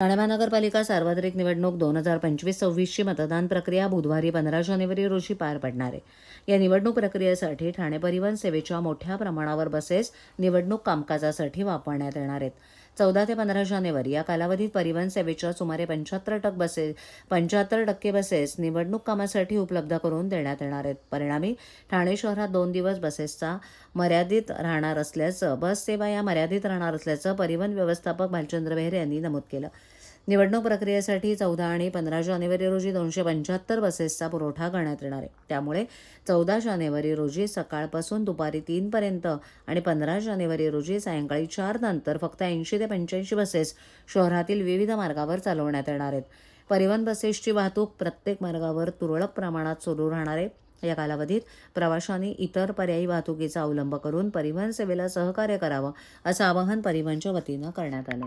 ठाणे महानगरपालिका सार्वत्रिक निवडणूक दोन हजार पंचवीस सव्वीसची मतदान प्रक्रिया बुधवारी पंधरा जानेवारी रोजी पार पडणार आहे. या निवडणूक प्रक्रियेसाठी ठाणे परिवहन सेवेच्या मोठ्या प्रमाणावर बसेस निवडणूक कामकाजासाठी वापरण्यात येणार आहेत. चौदा ते पंधरा जानेवारी या कालावधीत परिवहन सेवेच्या सुमारे पंच्याहत्तर टक्के बसेस पंच्याहत्तर टक्के बसेस निवडणूक कामासाठी उपलब्ध करून देण्यात येणार आहेत. परिणामी ठाणे शहरात दोन दिवस बसेसचा मर्यादित राहणार असल्याचं बस सेवा या मर्यादित राहणार असल्याचं परिवहन व्यवस्थापक भालचंद्र बेहरे यांनी नमूद केलं. निवडणूक प्रक्रियेसाठी चौदा आणि पंधरा जानेवारी रोजी दोनशे पंच्याहत्तर बसेसचा पुरवठा करण्यात येणार आहे. त्यामुळे चौदा जानेवारी रोजी सकाळपासून दुपारी तीनपर्यंत आणि पंधरा जानेवारी रोजी सायंकाळी चार नंतर फक्त ऐंशी ते पंच्याऐंशी बसेस शहरातील विविध मार्गावर चालवण्यात येणार आहेत. परिवहन बसेसची वाहतूक प्रत्येक मार्गावर तुरळक प्रमाणात सुरू राहणार आहे. या कालावधीत प्रवाशांनी इतर पर्यायी वाहतुकीचा अवलंब करून परिवहन सेवेला सहकार्य करावं असं आवाहन परिवहनच्या वतीनं करण्यात आलं